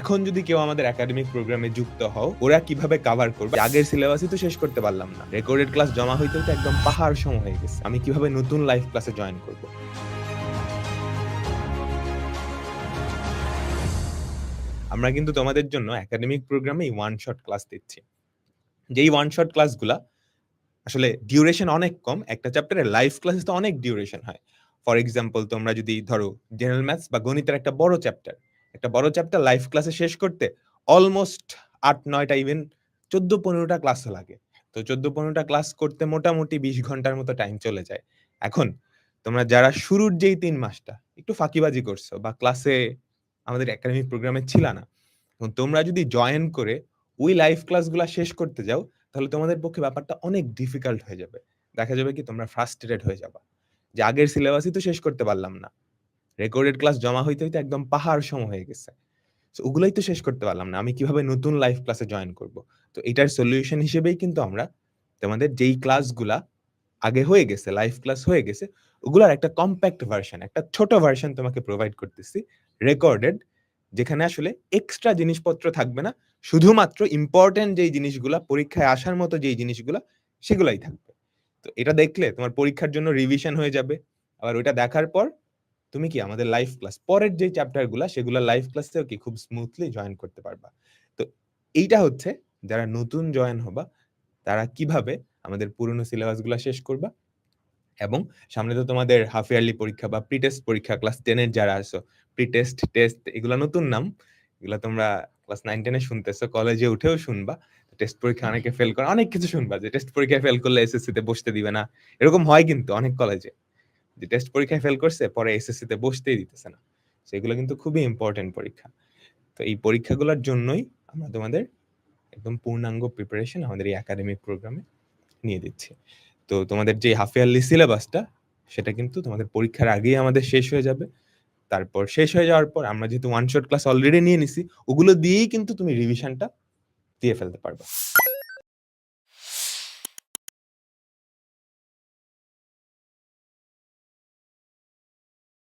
এখন যদি কেউ আমাদের একাডেমিক প্রোগ্রামে যুক্ত হও, ওরা কীভাবে কভার করবে? আগের সিলেবাসই তো শেষ করতে পারলাম না। রেকর্ডেড ক্লাস জমা হইতে হইতে একদম পাহাড় সম হয়ে গেছে। আমি কীভাবে নতুন লাইভ ক্লাসে জয়েন করব? আমরা কিন্তু তোমাদের জন্য একাডেমিক প্রোগ্রামে ওয়ান শট ক্লাস দিচ্ছি। যেই ওয়ান শট ক্লাসগুলা আসলে ডিউরেশন অনেক কম, একটা চ্যাপ্টারে লাইভ ক্লাসে তো অনেক ডিউরেশন হয়। ফর এক্সাম্পল তোমরা যদি ধরো জেনারেল ম্যাথস বা গণিতের একটা বড় চ্যাপ্টার একটা বড় চ্যাপ্টার লাইভ ক্লাসে শেষ করতে অলমোস্ট আট, নয়টা ইভেন চোদ্দ, পনেরোটা ক্লাসও লাগে। তো চোদ্দ, পনেরোটা ক্লাস করতে মোটামুটি বিশ ঘণ্টার মতো টাইম চলে যায়। এখন তোমরা যারা শুরুর যেই তিন মাসটা একটু ফাঁকিবাজি করছ বা ক্লাসে আমাদের একাডেমিক প্রোগ্রামে ছিল না, এখন তোমরা যদি জয়েন করে ওই লাইভ ক্লাসগুলো শেষ করতে যাও, তাহলে তোমাদের পক্ষে ব্যাপারটা অনেক ডিফিকাল্ট হয়ে যাবে। দেখা যাবে কি তোমরা ফ্রাস্ট্রেটেড হয়ে যাবা। যে আগের সিলেবাসই তো শেষ করতে পারলাম না। রেকর্ডেড ক্লাস জমা হইতে হইতে একদম পাহাড় সম হয়ে গেছে। ওগুলোই তো শেষ করতে পারলাম না। আমি কীভাবে নতুন লাইভ ক্লাসে জয়েন করব? তো এটার সলিউশন হিসেবেই কিন্তু আমরা তোমাদের যেই ক্লাসগুলা আগে হয়ে গেছে লাইভ ক্লাস হয়ে গেছে, ওগুলার একটা কম্প্যাক্ট ভার্সন একটা ছোট ভার্সন তোমাকে প্রোভাইড করতেছি রেকর্ডেড যেখানে আসলে এক্সট্রা জিনিসপত্র থাকবে না। শুধুমাত্র ইম্পর্টেন্ট যেই জিনিসগুলা, পরীক্ষায় আসার মতো যেই জিনিসগুলা, সেগুলাই থাকবে। তো এটা দেখলে তোমার পরীক্ষার জন্য রিভিশন হয়ে যাবে। আবার ওইটা দেখার পর তুমি কি আমাদের লাইভ ক্লাস পরের যে চ্যাপ্টারগুলা সেগুলো লাইভ ক্লাসেও কি খুব স্মুথলি জয়েন করতে পারবা? তো এইটা হচ্ছে যারা নতুন জয়েন হবা তারা কীভাবে আমাদের পুরনো সিলেবাসগুলা শেষ করবা? এবং সামনে তো তোমাদের হাফ ইয়ারলি পরীক্ষা বা প্রি টেস্ট পরীক্ষা ক্লাস টেনের যারা আসো প্রি টেস্ট টেস্ট এগুলো নতুন নাম। এগুলো তোমরা ক্লাস নাইন টেনে শুনতেছো কলেজে উঠেও শুনবা। টেস্ট পরীক্ষা অনেকে ফেল করে অনেক কিছু শুনবা যে টেস্ট পরীক্ষায় ফেল করলে এসএসসি তে বসতে দিবে না। এরকম হয় কিন্তু অনেক কলেজে যে টেস্ট পরীক্ষায় ফেল করছে, পরে এসএসসি তে বসতেই দিতেছে না। সেগুলো কিন্তু খুবই ইম্পর্টেন্ট পরীক্ষা। তো এই পরীক্ষাগুলোর জন্যই আমরা তোমাদের একদম পূর্ণাঙ্গ প্রিপারেশন আমাদের এই একাডেমিক প্রোগ্রামে নিয়ে দিচ্ছি। তো তোমাদের যে হাফ ইয়ারলি সিলেবাসটা সেটা কিন্তু তোমাদের পরীক্ষার আগেই আমাদের শেষ হয়ে যাবে। তারপর শেষ হয়ে যাওয়ার পর আমরা যেহেতু ওয়ান শট ক্লাস অলরেডি নিয়ে নিছি, ওগুলো দিয়েই কিন্তু তুমি রিভিশনটা দিয়ে ফেলতে পারবে।